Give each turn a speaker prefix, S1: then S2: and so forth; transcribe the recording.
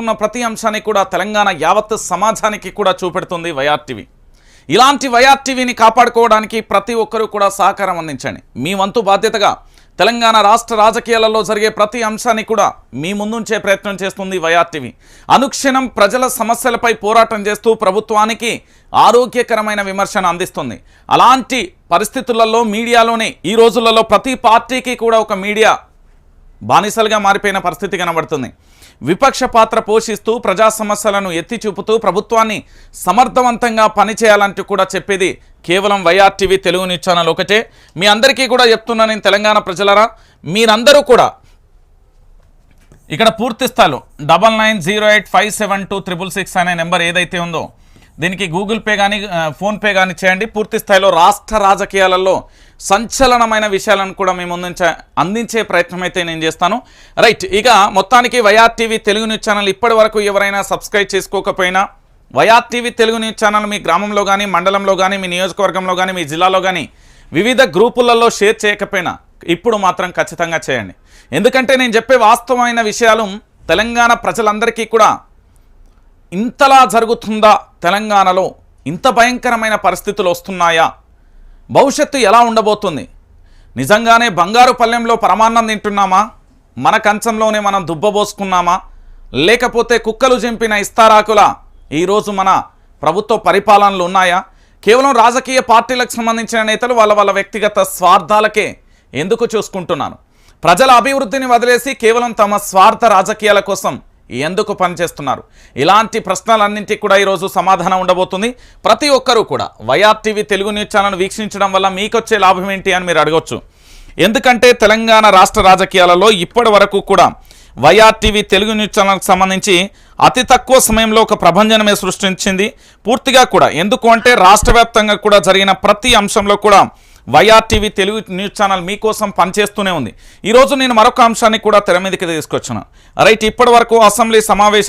S1: ఉన్న ప్రతి అంశాన్ని కూడా తెలంగాణ యావత్ సమాజానికి కూడా చూపెడుతుంది వైఆర్టీవీ ఇలాంటి వైఆర్టీవీని కాపాడుకోవడానికి ప్రతి ఒక్కరూ కూడా సహకారం అందించండి. మీ వంతు బాధ్యతగా తెలంగాణ రాష్ట్ర రాజకీయాలలో జరిగే ప్రతి అంశాన్ని కూడా మీ ముందుంచే ప్రయత్నం చేస్తుంది వైఆర్టీవీ అనుక్షణం ప్రజల సమస్యలపై పోరాటం చేస్తూ ప్రభుత్వానికి ఆరోగ్యకరమైన విమర్శన అందిస్తుంది. అలాంటి పరిస్థితులలో మీడియాలోనే ఈ రోజులలో ప్రతి పార్టీకి కూడా ఒక మీడియా బానిసలుగా మారిపోయిన పరిస్థితి కనబడుతుంది. విపక్ష పాత్ర పోషిస్తూ ప్రజా సమస్యలను ఎత్తి చూపుతూ ప్రభుత్వాన్ని సమర్థవంతంగా పనిచేయాలంటూ కూడా చెప్పేది కేవలం వైఆర్టీవీ తెలుగు న్యూస్ ఛానల్ ఒకటే. మీ అందరికీ కూడా చెప్తున్నా నేను తెలంగాణ ప్రజలరా. మీరందరూ కూడా ఇక్కడ పూర్తిస్తాలు double nine zero eight five seven two triple six అనే నెంబర్ ఏదైతే ఉందో దీనికి గూగుల్ పే కానీ ఫోన్పే కానీ చేయండి. పూర్తి స్థాయిలో రాష్ట్ర రాజకీయాలలో సంచలనమైన విషయాలను కూడా మేము అందించే అందించే ప్రయత్నం అయితే నేను చేస్తాను. రైట్ ఇక మొత్తానికి వైఆర్టీవీ తెలుగు న్యూస్ ఛానల్ ఇప్పటి వరకు ఎవరైనా సబ్స్క్రైబ్ చేసుకోకపోయినా వైఆర్టీవీ తెలుగు న్యూస్ ఛానల్ మీ గ్రామంలో కానీ మండలంలో కానీ మీ నియోజకవర్గంలో కానీ మీ జిల్లాలో కానీ వివిధ గ్రూపులలో షేర్ చేయకపోయినా ఇప్పుడు మాత్రం ఖచ్చితంగా చేయండి. ఎందుకంటే నేను చెప్పే వాస్తవమైన విషయాలు తెలంగాణ ప్రజలందరికీ కూడా ఇంతలా జరుగుతుందా తెలంగాణలో? ఇంత భయంకరమైన పరిస్థితులు వస్తున్నాయా? భవిష్యత్తు ఎలా ఉండబోతుంది? నిజంగానే బంగారు పల్లెంలో పరమాన్నం తింటున్నామా? మన కంచంలోనే మనం దుబ్బబోసుకున్నామా? లేకపోతే కుక్కలు చింపిన ఇస్తారాకుల ఈరోజు మన ప్రభుత్వ పరిపాలనలు ఉన్నాయా? కేవలం రాజకీయ పార్టీలకు సంబంధించిన నేతలు వాళ్ళ వాళ్ళ వ్యక్తిగత స్వార్థాలకే ఎందుకు చూసుకుంటున్నాను? ప్రజల అభివృద్ధిని వదిలేసి కేవలం తమ స్వార్థ రాజకీయాల కోసం ఎందుకు పనిచేస్తున్నారు? ఇలాంటి ప్రశ్నలన్నింటికి కూడా ఈరోజు సమాధానం ఉండబోతుంది. ప్రతి ఒక్కరూ కూడా వైఆర్టీవీ తెలుగు న్యూస్ ఛానల్ వీక్షించడం వల్ల మీకొచ్చే లాభం ఏంటి అని మీరు అడగొచ్చు. ఎందుకంటే తెలంగాణ రాష్ట్ర రాజకీయాలలో ఇప్పటి వరకు కూడా వైఆర్టీవీ తెలుగు న్యూస్ ఛానల్కి సంబంధించి అతి తక్కువ సమయంలో ఒక ప్రభంజనమే సృష్టించింది. పూర్తిగా కూడా ఎందుకు అంటే రాష్ట్ర వ్యాప్తంగా కూడా జరిగిన ప్రతి అంశంలో కూడా వైఆర్టీవీ తెలుగు న్యూస్ ఛానల్ మీకోసం పనిచేస్తూనే ఉంది. ఈరోజు నేను మరొక అంశాన్ని కూడా తెర మీదకి తీసుకొచ్చాను. రైట్ ఇప్పటి వరకు అసెంబ్లీ సమావేశం